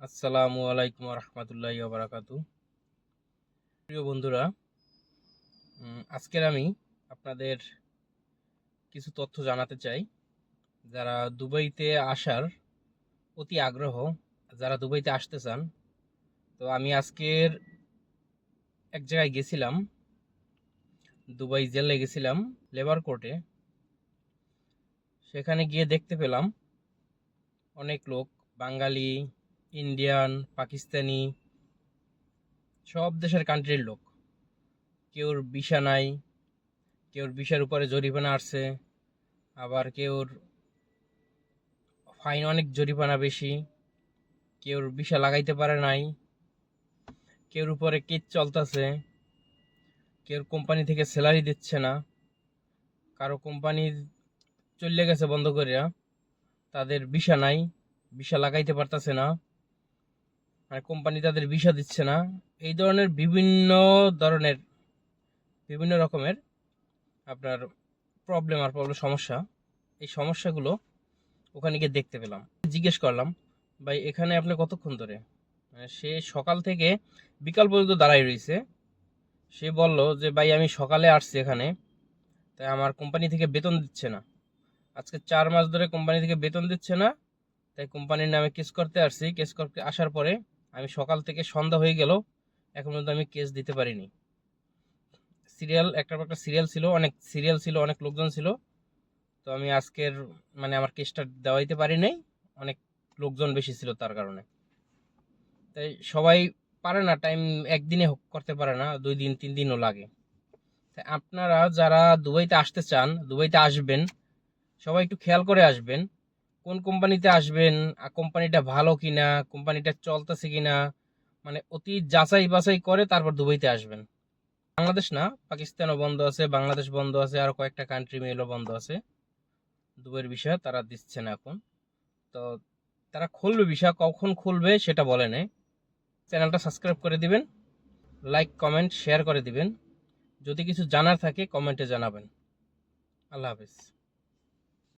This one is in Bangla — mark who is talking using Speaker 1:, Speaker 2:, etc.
Speaker 1: আসসালামু আলাইকুম রহমতুল্লাহ বারাকাতু প্রিয় বন্ধুরা আজকের আমি আপনাদের কিছু তথ্য জানাতে চাই। যারা দুবাইতে আসার অতি আগ্রহ, যারা দুবাইতে আসতে চান, তো আমি আজকের এক জায়গায় গেছিলাম। দুবাই জেলে গেছিলাম, লেবার কোর্টে। সেখানে গিয়ে দেখতে পেলাম অনেক লোক, বাঙালি ইন্ডিয়ান পাকিস্তানি সব দেশের কান্ট্রির লোক। কেউর ভিসা নাই, কেউর ভিসার উপরে জরিমানা আসছে, আবার কেউর ফাইন অনেক জরিমানা বেশি, কেউর ভিসা লাগাইতে পারে নাই, কেউর উপরে কেস চলতেছে, কেউর কোম্পানি থেকে স্যালারি দিচ্ছে না, কারও কোম্পানি চলে গেছে বন্ধ করিয়া তাদের ভিসা নাই ভিসা লাগাইতে পারতাছে না। মানে কোম্পানি তাদের ভিসা দিচ্ছে না। এই ধরনের বিভিন্ন ধরনের, বিভিন্ন রকমের আপনার প্রবলেম আর প্রবলেম সমস্যা। এই সমস্যাগুলো ওখানে গিয়ে দেখতে পেলাম। জিজ্ঞেস করলাম, ভাই, এখানে আপনি কতক্ষণ ধরে? মানে সে সকাল থেকে বিকাল পর্যন্ত দাঁড়াই রয়েছে। সে বলল যে, ভাই, আমি সকালে আসছি এখানে, তাই আমার কোম্পানি থেকে বেতন দিচ্ছে না। আজকে চার মাস ধরে কোম্পানি থেকে বেতন দিচ্ছে না, তাই কোম্পানির নামে কেস করতে আসছি। কেস করতে আসার পরে আমি সকাল থেকে সন্ধ্যা হয়ে গেল, এখন পর্যন্ত আমি কেস দিতে পারিনি। সিরিয়াল একটা পর একটা সিরিয়াল ছিল, অনেক সিরিয়াল ছিল, অনেক লোকজন ছিল। তো আমি আজকের মানে আমার কেসটা দেওয়াইতে পারি নাই, অনেক লোকজন বেশি ছিল তার কারণে। তাই সবাই পারে না টাইম একদিনে করতে পারে না, দুই দিন, তিন দিনও লাগে। তাই আপনারা যারা দুবাইতে আসতে চান, দুবাইতে আসবেন, সবাই একটু খেয়াল করে আসবেন। কোন কোম্পানিতে আসবেন কোম্পানিটা ভালো কিনা, কোম্পানিটা চলতেছে কিনা মানে অতি যাচাই বাছাই করে তারপর দুবাইতে আসবেন। বাংলাদেশ না, পাকিস্তানও বন্ধ আছে, বাংলাদেশ বন্ধ আছে, আর কয়েকটা কান্ট্রি মেলও বন্ধ আছে। দুবাইয়ের বিষয় তারা দিচ্ছে না এখন। তো তারা খুলবে বিষয়, কখন খুলবে সেটা বলে নেই। চ্যানেলটা সাবস্ক্রাইব করে দিবেন লাইক কমেন্ট শেয়ার করে দিবেন। যদি কিছু জানার থাকে কমেন্টে জানাবেন। আল্লাহ হাফিজ।